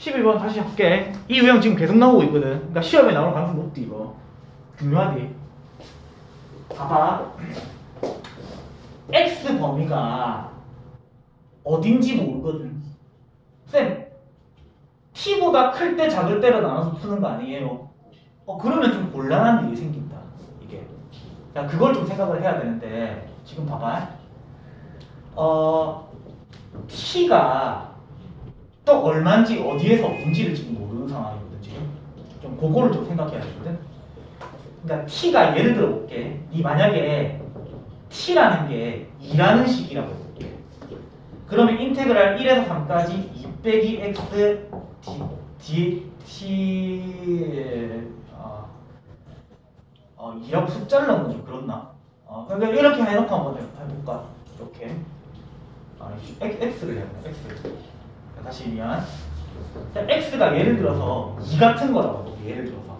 11번 다시 할게. 이 유형 지금 계속 나오고 있거든. 그러니까 시험에 나오는 가능성 높지 이거. 중요하지. 봐봐. x 범위가 어딘지 모르거든. 쌤, t보다 클 때 작을 때로 나눠서 푸는 거 아니에요? 어 그러면 좀 곤란한 일이 생긴다. 이게. 야 그걸 좀 생각을 해야 되는데 지금 봐봐. 어 t가 또 얼마인지 어디에서 어딘지를 지금 모르는 상황이거든 지금. 좀 그거를 좀 생각해야 되거든. 그러니까 t가 예를 들어 볼게. 이 만약에 t라는 게 2라는 식이라고 해볼게. 그러면 인테그랄 1에서 3까지 2 빼기 x d, d t 어, 어, 2라고 숫자를 넣는 건좀 그렇나? 어, 그러니까 이렇게 해놓고 한번 해볼까? 이렇게 아, x를 해야 돼 x 다시 자, x가 예를 들어서 2 같은 거라고 예를 들어서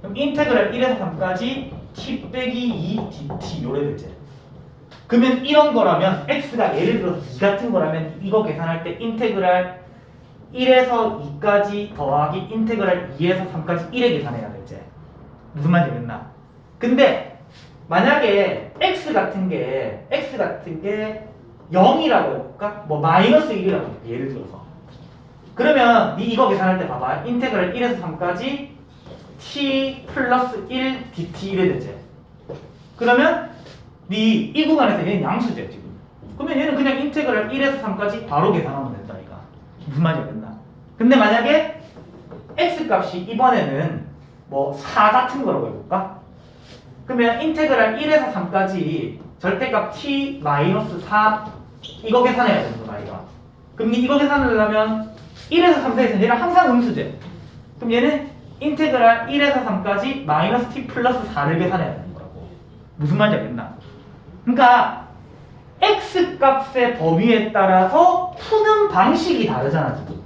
그럼 인테그랄 1에서 3까지 t 빼기 2 dt 요래 되지 그러면 이런 거라면 x가 예를 들어서 2 같은 거라면 이거 계산할 때 인테그랄 1에서 2까지 더하기 인테그랄 2에서 3까지 1에 계산해야 되지 무슨 말인지 알겠나? 근데 만약에 x 같은 게 x 같은 게 0이라고 해볼까? 뭐 마이너스 1이라고 해볼까? 예를 들어서 그러면 네 이거 계산할 때 봐봐. 인테그랄 1에서 3까지 t 플러스 1 dt 이래 되지. 그러면 네이 구간에서 얘는 양수제 지금. 그러면 얘는 그냥 인테그랄 1에서 3까지 바로 계산하면 된다 이거 무슨 말인지 알겠나? 근데 만약에 x 값이 이번에는 뭐 4 같은 거라고 해볼까? 그러면 인테그랄 1에서 3까지 절대값 t 마이너스 4 이거 계산해야 되는 거다 이거. 그럼 이거 계산하려면 1에서 3 사이에서 얘는 항상 음수제 그럼 얘는 인테그랄 1에서 3까지 마이너스 t 플러스 4를 계산해야 되는 거라고. 무슨 말인지 알겠나? 그러니까 x 값의 범위에 따라서 푸는 방식이 다르잖아 지금.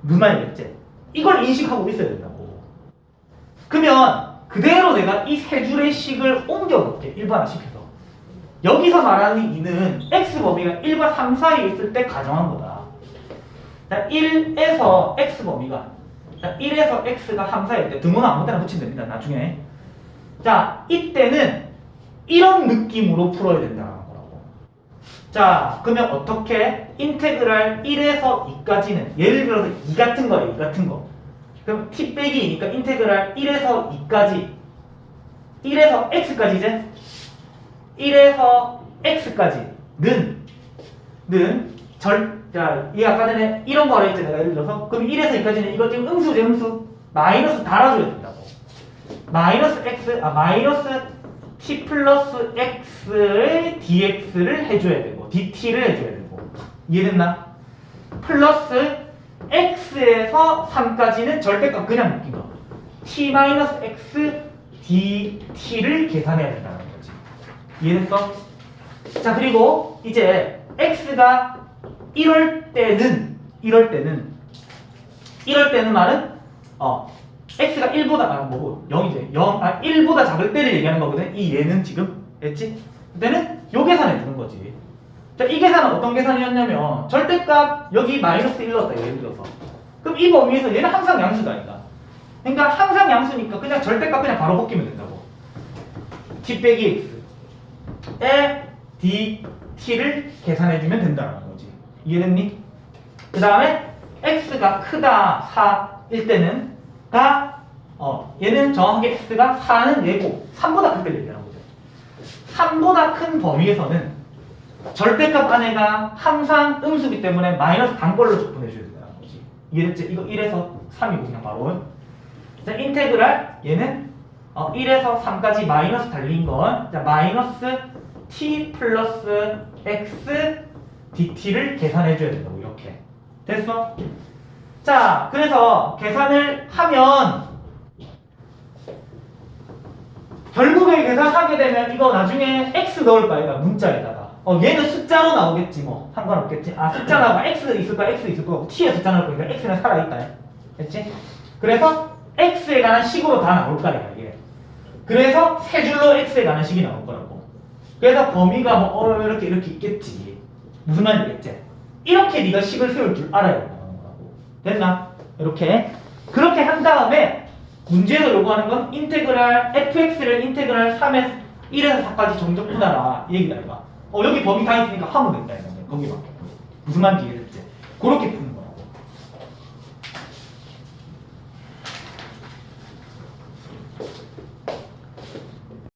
무슨 말이겠지? 이걸 인식하고 있어야 된다고. 그러면 그대로 내가 이 세 줄의 식을 옮겨볼게 일반화시켜서. 여기서 말하는 이는 x 범위가 1과 3 사이에 있을 때 가정한 거다 자, 1에서 x 범위가 자, 1에서 x가 3 사이일 때 등호는 아무 때나 붙이면 됩니다 나중에. 자 이때는 이런 느낌으로 풀어야 된다는 거라고. 자 그러면 어떻게 인테그랄 1에서 2까지는 예를 들어서 2 같은 거예요 2 같은 거. 그럼 t 빼기 2니까 인테그랄 1에서 2까지 1에서 x까지 이제? 1에서 x까지 는 는 절, 자, 이 아까 전에 이런 거라 했잖아 내가 예를 들어서. 그럼 1에서 2까지는 이거 지금 음수죠 음수 마이너스 달아줘야 된다고. 마이너스 x 아 마이너스 t 플러스 x의 dx를 해줘야 되고 dt를 해줘야 되고. 이해됐나? 플러스 x에서 3까지는 절대값 그냥 묶인 거 t 마이너스 x dt를 계산해야 된다는 거지. 이해됐어? 자 그리고 이제 x가 이럴 때는 이럴 때는 이럴 때는 말은 어 x가 1보다 아 뭐고 0이지 0, 아 1보다 작을 때를 얘기하는 거거든. 이 얘는 지금 했지? 그때는 요 계산해 주는 거지. 자 이 계산은 어떤 계산이었냐면 절대값 여기 마이너스 1 넣었다 예를 들어서. 그럼 이 범위에서 얘는 항상 양수가 아니다. 그러니까 항상 양수니까 그냥 절대값 그냥 바로 벗기면 된다고. T 빼기 x에 dt를 계산해 주면 된다는 거지 이해됐니? 그 다음에 x가 크다 4일 때는 가 어, 얘는 정확하게 x가 4는 얘고 3보다 클 때를 얘기하는 거죠 3보다 큰 범위에서는 절대값 안에가 항상 음수기 때문에 마이너스 단꼴로 적분해 줘야 된다는 거지 이해됐지? 이거 1에서 3이고 그냥 바로 자 인테그랄 얘는 어, 1에서 3까지 마이너스 달린 건 자, 마이너스 t 플러스 x dt를 계산해 줘야 된다고 이렇게. 됐어? 자 그래서 계산을 하면 결국에 계산하게 되면 이거 나중에 x 넣을 거야 문자에다가. 어 얘는 숫자로 나오겠지 뭐. 상관없겠지. 아 숫자 나오고 x 있을 거야 x 있을 거고 t에 숫자 나올 거니까 x는 살아있다. 됐지? 그래서 x에 관한 식으로 다 나올 거야 이게. 그래서 세 줄로 x에 관한 식이 나올 거라고. 그래서 범위가 뭐 어, 이렇게 이렇게 있겠지 무슨 말인지 알겠지? 이렇게 네가 식을 세울 줄 알아야 된다는 거라고 됐나? 이렇게. 그렇게 한 다음에 문제에서 요구하는 건 인테그랄 fx를 인테그랄 3에서 1에서 4까지 정적 푸다라 이 얘기다 이거. 어 여기 범위 다 있으니까 하면 된다 이거는. 거기밖에. 무슨 말인지 이해됐지? 그렇게 푸는